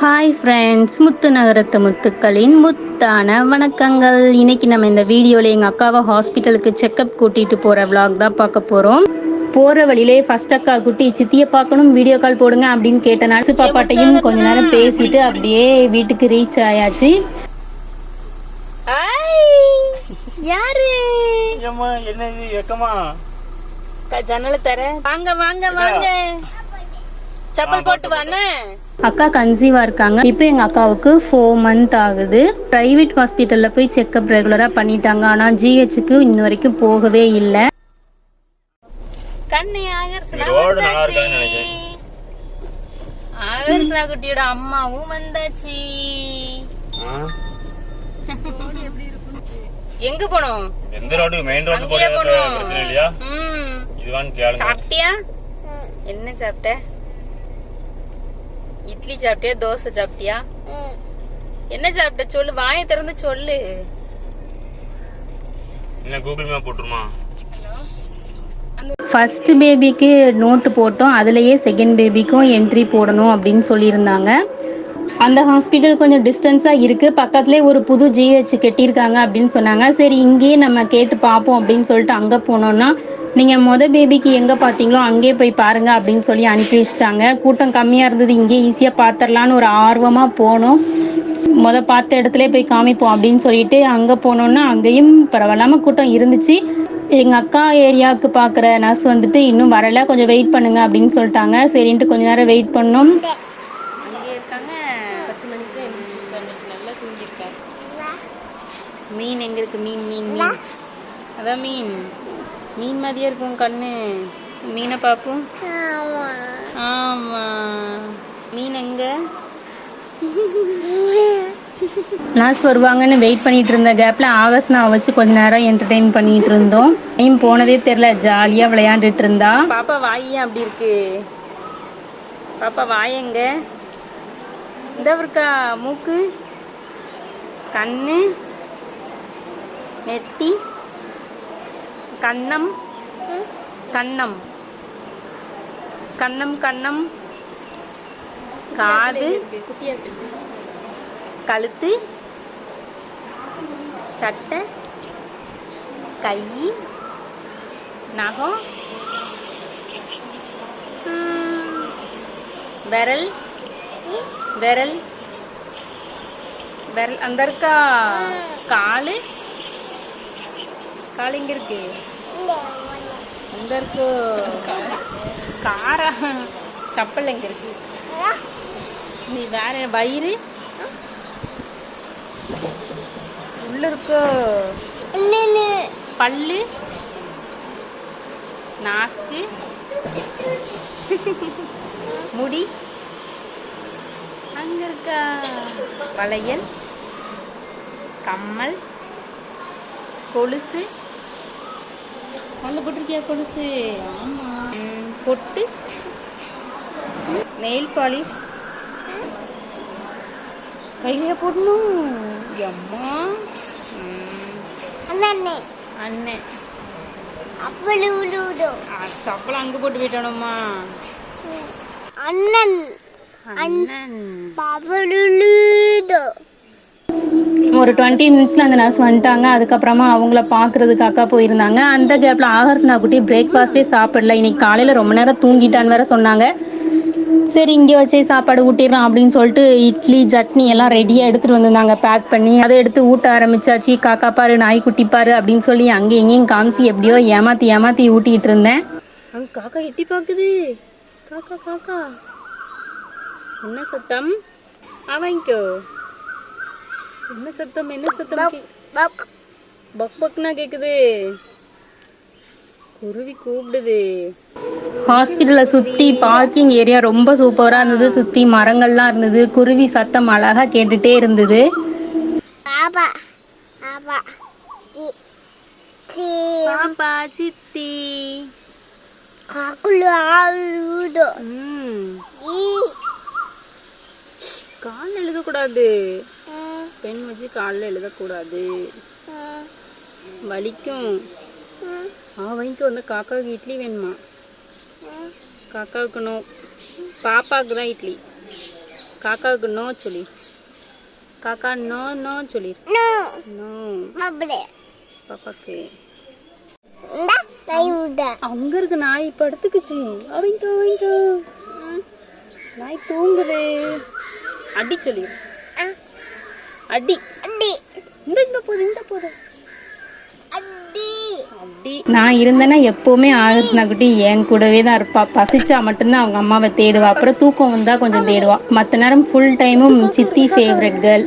Hi friends முத்து நகரத்து முத்துக்களின் முத்தான வணக்கங்கள். இன்னைக்கு நம்ம இந்த வீடியோவில் எங்கள் அக்காவை ஹாஸ்பிட்டலுக்கு செக்கப் கூட்டிகிட்டு போகிற vlog தான் பார்க்க போகிறோம் போகிற வழியிலே ஃபர்ஸ்ட் அக்கா குட்டி சித்தியை பார்க்கணும் வீடியோ கால் போடுங்க அப்படின்னு கேட்ட நர்ஸு பாப்பாட்டையும் கொஞ்ச நேரம் பேசிட்டு அப்படியே வீட்டுக்கு ரீச் ஆயாச்சு. யாரு? ஜன்னல தர. வாங்க வாங்க வாங்க. செப்பல் போட்டு வானே அக்கா கன்சீவா இருக்காங்க. இப்போ எங்க அக்காவுக்கு ஃபோர் மந்த் ஆகுது. பிரைவேட் ஹாஸ்பிட்டல்ல போய் செக்கப் ரெகுலரா பண்ணிட்டாங்க. ஆனா ஜிஹெச்சுக்கு இன்ன வரைக்கும் போகவே இல்லை. ஆகர்ஸ்னா குட்டியோட அம்மாவும் வந்தாச்சு. ஆ? எங்க போனோம்? எந்த ரோடு? மெயின் ரோடு போகணும். பிரச்சனை இல்லையா? ம். இதுவான்னு கேளுங்க. சாப்பிட்டியா? என்ன சாப்பிட்ட? இட்லி சாப்பிட்டியா தோசை சாப்பிட்டியா? என்ன சாப்பிட்ட சொல்லு வாயை திறந்து சொல்லு. என்ன கூகுள் மேப் போட்டுருமா? ஃபர்ஸ்ட் பேபிக்கு நோட்டு போட்டோம் அதுலேயே செகண்ட் பேபிக்கும் என்ட்ரி போடணும் அப்படின்னு சொல்லியிருந்தாங்க. அந்த ஹாஸ்பிட்டல் கொஞ்சம் டிஸ்டன்ஸாக இருக்குது பக்கத்துலேயே ஒரு புது ஜிஹெச் கட்டியிருக்காங்க அப்படின்னு சொன்னாங்க. சரி இங்கேயே நம்ம கேட்டு பார்ப்போம் அப்படின்னு சொல்லிட்டு அங்கே போனோன்னா நீங்கள் மொதல் பேபிக்கு எங்கே பார்த்தீங்களோ அங்கேயே போய் பாருங்கள் அப்படின்னு சொல்லி அனுப்பி வச்சிட்டாங்க. கூட்டம் கம்மியாக இருந்தது. இங்கேயே ஈஸியாக பார்த்துடலான்னு ஒரு ஆர்வமாக போனோம். முத பார்த்த இடத்துல போய் காமிப்போம் அப்படின்னு சொல்லிட்டு அங்கே போனோன்னா அங்கேயும் பரவாயில்லாமல் கூட்டம் இருந்துச்சு. எங்கள் அக்கா ஏரியாவுக்கு பார்க்குற நர்ஸ் வந்துட்டு இன்னும் வரல. கொஞ்சம் வெயிட் பண்ணுங்க அப்படின்னு சொல்லிட்டாங்க. சரின்ட்டு கொஞ்ச நேரம் வெயிட் பண்ணோம். மீன் எங்கே இருக்கு? மீன் மீன் மீன். அதான் மீன். மீன் மாதிரியே இருக்கும் கண்ணு. மீனை பார்ப்போம். ஆமா. மீன் எங்க? நர்ஸ் வருவாங்கன்னு வெயிட் பண்ணிட்டு இருந்த கேப்ல ஆகஸ்ட் வச்சு கொஞ்ச நேரம் என்டர்டெயின் பண்ணிட்டு இருந்தோம். டைம் போனதே தெரியல ஜாலியா விளையாண்டுட்டு இருந்தா. பாப்பா வாய் ஏன் அப்படி இருக்கு? பாப்பா வாய் எங்க? இந்த இருக்கா மூக்கு. கண்ணு. நெத்தி கண்ணம் கண்ணம். கண்ணம் கண்ணம். காது கழுத்து. சட்டை. கை. நகம். விரல். விரல். விரல். அந்த இருக்கா? காலு. கால் எங்க இருக்கு? அங்க இருக்கு காரா சப்பல் எங்க இருக்கு? நீ வேற வயிறு? உள்ள இருக்கோ. பல்லு. நாக்கு. முடி. அங்க இருக்கா? வளையல். கம்மல். கொலுசு. கண்ணு போட்டிருக்கியா கொலுசு? ஆமா. ம், பொட்டு. Nail polish. கையில போடணும்? அம்மா ம், அண்ணன். ஆ, சப்பளம் அங்க போட்டு போயிட்டானம்மா. அண்ணன். அண்ணன். பவளுதோ ஒரு டுவெண்ட்டி மினிட்ஸில் அந்த நர்ஸ் வந்துட்டாங்க. அதுக்கப்புறமா அவங்கள பார்க்கறதுக்கு அக்கா போயிருந்தாங்க. அந்த கேப்பில் ஆகர்ஸ்னா குட்டி பிரேக்ஃபாஸ்ட்டே சாப்பிடல. இன்னைக்கு காலையில் ரொம்ப நேரம் தூங்கிட்டான்னு வேற சொன்னாங்க. சரி இங்கே வச்சே சாப்பாடு ஊட்டிடலாம் அப்படின்னு சொல்லிட்டு இட்லி சட்னி எல்லாம் ரெடியாக எடுத்துகிட்டு வந்திருந்தாங்க. பேக் பண்ணி அதை எடுத்து ஊட்ட ஆரம்பிச்சாச்சு. காக்கா பாரு நாய்க்குட்டி பாரு அப்படின்னு சொல்லி அங்கே எங்கேயும் காமிச்சு எப்படியோ ஏமாற்றி ஏமாற்றி ஊட்டிகிட்டு இருந்தேன். அங்கே காக்கா எட்டி பார்க்குது காக்கா காக்கா. என்ன சத்தம்? ஆ என்ன சத்தம் என்ன சத்தம் பக் பக். பக்னா கேக்குது. குருவி கூப்பிடுது. ஹாஸ்பிட்டலை சுற்றி பார்க்கிங் ஏரியா ரொம்ப சூப்பராக இருந்தது. சுற்றி மரங்கள்லாம் இருந்தது. குருவி சத்தம் அழகாக கேட்டுட்டே இருந்தது. பாபா பாபா தி தி. பாப்பா சித்தி. காக்குல ஆளுதோ. ம். ஈ. கால் எழுதக்கூடாது பென் வச்சு காலில் எழுதக்கூடாது. வலிக்கும். ஆ வாங்கிக்கோ வந்து காக்காவுக்கு இட்லி வேணுமா? காக்காவுக்கு நோ. பாப்பாவுக்கு தான் இட்லி. காக்காவுக்கு நோ சொல்லி. காக்கா நோ நோ சொல்லி. நோ. பாப்பாக்கு. அங்க இருக்கு நாய் இப்ப எடுத்துக்குச்சு. அவங்க நாய் தூங்குது. அடி சொல்லி. அடி. அடி. இந்த இந்த போது இந்த போது நான் இருந்தேன்னா எப்போவுமே ஆகர்ஷனா குட்டி என் கூடவே தான் இருப்பா. பசிச்சா மட்டும்தான் அவங்க அம்மாவை தேடுவா. அப்புறம் தூக்கம் வந்தா கொஞ்சம் தேடுவா. மற்ற நேரம் ஃபுல் டைமும் சித்தி ஃபேவரட் கேர்ள்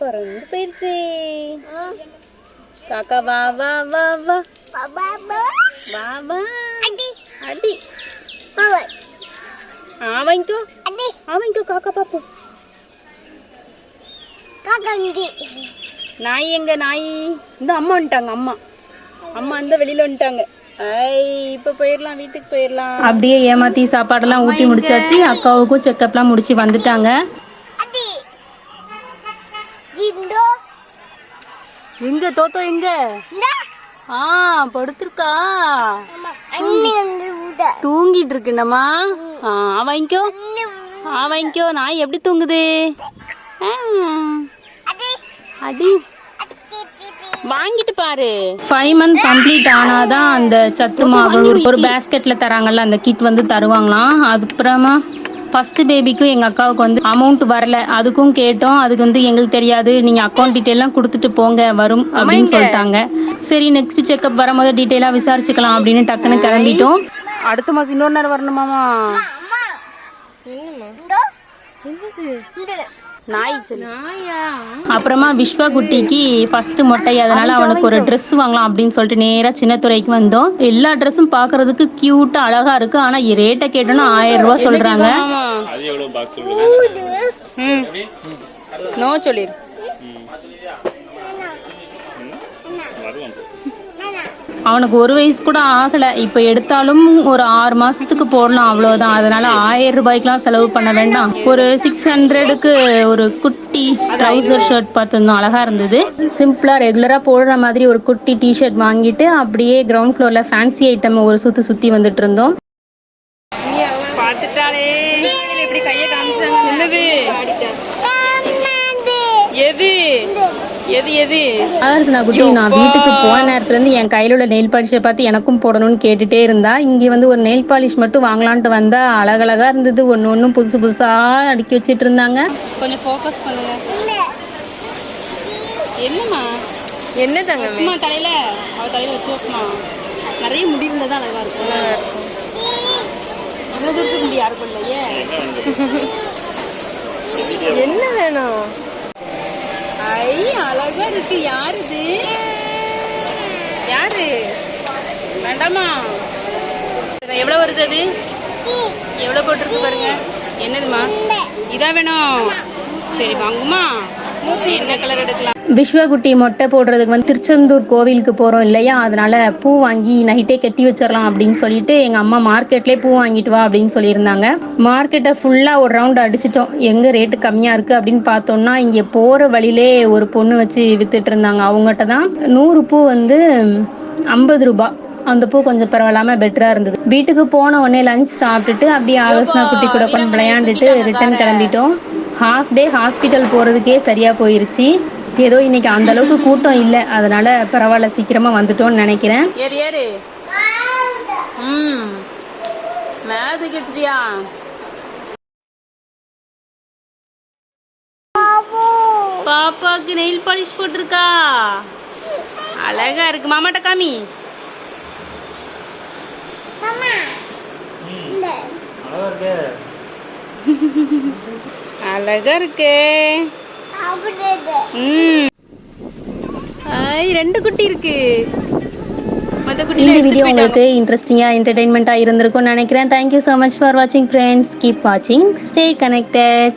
பறந்து போயிடுச்சு காக்கா வா வா வா வா. பாபா பா வா. வா அடி. அடி. ஆ வாங்கிக்கோ. அடி. ஆ வாங்கிக்கோ காக்கா பாப்பு காக்கண்டி நாய் எங்க நாய்? இந்த அம்மா வந்துட்டாங்க அம்மா. அம்மா அந்த வெளியில வந்துட்டாங்க. ஐ இப்ப போயிடலாம் வீட்டுக்கு போயிடலாம் அப்படியே ஏமாத்தி சாப்பாடெல்லாம் ஊட்டி முடிச்சாச்சு. அக்காவுக்கும் செக்கப்லாம் முடிச்சு வந்துட்டாங்க. எங்க தோத்தோ எங்க? ஆ படுத்திருக்கா. தூங்கிட்டு இருக்குண்டம்மா ஆ வாங்கிக்கோ. ஆ வாங்கிக்கோ. நாய் எப்படி தூங்குது? ஆ, அடி. வாங்கிட்டு பாரு. ஃபைவ் மந்த் கம்ப்ளீட் ஆனாதான் அந்த சத்து மாவு ஒரு பேஸ்கெட்ல தராங்கல்ல அந்த கிட் வந்து தருவாங்களாம். அதுக்கப்புறமா ஃபர்ஸ்ட் பேபிக்கும் எங்கள் அக்காவுக்கு வந்து அமௌண்ட் வரல. அதுக்கும் கேட்டோம். அதுக்கு வந்து எங்களுக்கு தெரியாது. நீங்கள் அக்கௌண்ட் டீட்டெயிலாம் கொடுத்துட்டு போங்க. வரும் அப்படின்னு சொல்லிட்டாங்க. சரி நெக்ஸ்ட் செக்கப் வரும்போது டீட்டெயிலாக விசாரிச்சுக்கலாம் அப்படின்னு டக்குன்னு கிளம்பிட்டோம். அடுத்த மாதம் இன்னொரு நேரம் வரணுமாமா? என்னது? நாய் நாயா? அப்புறமா விஸ்வா குட்டிக்கு ஃபர்ஸ்ட் மொட்டை. அதனால அவனுக்கு ஒரு Dress வாங்கலாம் அப்படின்னு சொல்லிட்டு நேரா சின்னத்துறைக்கு வந்தோம். எல்லா ட்ரெஸ்ஸும் பார்க்கிறதுக்கு கியூட்டா அழகா இருக்கு. ஆனா ரேட்டை கேட்டோம்னா ஆயிரம் ரூபாய் சொல்றாங்க. நோ சொல்லிரு. அவனுக்கு ஒரு வயசு கூட ஆகல. இப்போ எடுத்தாலும் ஒரு ஆறு மாசத்துக்கு போடலாம் அவ்வளோதான் அதனால ஆயிரம் ரூபாய்க்குலாம் செலவு பண்ண வேண்டாம். ஒரு சிக்ஸ் ஹண்ட்ரடுக்கு ஒரு குட்டி ட்ரௌசர் ஷர்ட் பார்த்துருந்தோம். அழகா இருந்தது. சிம்பிளா ரெகுலரா போடுற மாதிரி ஒரு குட்டி டிஷர்ட் வாங்கிட்டு அப்படியே கிரவுண்ட் ஃப்ளோர்ல ஃபேன்சி ஐட்டம் ஒரு சுத்து சுத்தி வந்துட்டு இருந்தோம். பார்த்துட்டாலே. எப்படி கையை காமிச்சாங்க எது எது? ஆர்சனா குட்டி நான் வீட்டுக்கு போன நேரத்துல இருந்து என் கையில உள்ள நெயில் பாலிஷை பார்த்து எனக்கும் போடணும்னு கேட்டுட்டே இருந்தா இங்க வந்து ஒரு நெயில் பாலிஷ் மட்டும் வாங்கலான்ட்டு வந்தா அழகழகா இருந்தது. ஒன்று ஒன்றும் புதுசு புதுசா அடுக்கி வச்சிட்டு இருந்தாங்க. கொஞ்சம் ஃபோக்கஸ் பண்ணுங்க. என்னம்மா? என்ன தங்கமே அம்மா தலையில அவ தலையில வச்சு வைக்குமா நிறைய முடி இருந்தா தான் அழகா இருக்கும். இவ்வளோ தூரத்துக்கு முடி யாருக்கும் இல்லையே. என்ன வேணும்? ஐ அழகா இருக்கு. யார் இது யாரு? வேண்டாமா? எவ்வளவு வருது அது? எவ்வளவு போட்டிருக்கு பாருங்க. என்னதுமா இதான் வேணும். சரி வாங்குமா? என்ன கலர் எடுக்கலாம்? விஸ்வகுட்டி மொட்டை போடுறதுக்கு வந்து திருச்செந்தூர் கோவிலுக்கு போகிறோம் இல்லையா? அதனால பூ வாங்கி நைட்டே கட்டி வச்சிடலாம் அப்படின்னு சொல்லிட்டு எங்கள் அம்மா மார்க்கெட்லேயே பூ வாங்கிட்டு வா அப்படின்னு சொல்லியிருந்தாங்க. மார்க்கெட்டை ஃபுல்லாக ஒரு ரவுண்ட் அடிச்சிட்டோம். எங்கே ரேட்டு கம்மியாக இருக்குது அப்படின்னு பார்த்தோம்னா இங்கே போகிற வழியிலே ஒரு பொண்ணு வச்சு வித்துட்டு இருந்தாங்க. அவங்ககிட்ட தான் நூறு பூ வந்து ஐம்பது ரூபா. அந்த பூ கொஞ்சம் பரவாயில்லாம பெட்டரா இருந்தது. வீட்டுக்கு போன உடனே லஞ்ச் சாப்பிட்டுட்டு அப்படியே ஆகஸ்னா குட்டி கூட கொஞ்சம் விளையாண்டுட்டு ரிட்டர்ன் கிளம்பிட்டோம். ஹாஃப் டே ஹாஸ்பிட்டல் போறதுக்கே சரியா போயிருச்சு. ஏதோ இன்னைக்கு அந்த அளவுக்கு கூட்டம் இல்லை. அதனால பரவாயில்ல சீக்கிரமா வந்துட்டோம்னு நினைக்கிறேன். ஏறு ஏறு. ம். மேல தூக்கிட்டியா பாப்பாக்கு நெயில் பாலிஷ் போட்டிருக்கா? அழகா இருக்கு. மாமாட்ட காமி. அழகா இருக்கு. ரெண்டு குட்டி இருக்கு. இந்த வீடியோ உங்களுக்கு இன்ட்ரெஸ்டிங்காக என்டர்டைன்மெண்ட்டாக இருந்திருக்கும்னு நினைக்கிறேன். தேங்க்யூ ஸோ மச் ஃபார் வாட்சிங் ஃப்ரெண்ட்ஸ் கீப் வாட்சிங் ஸ்டே கனெக்டட்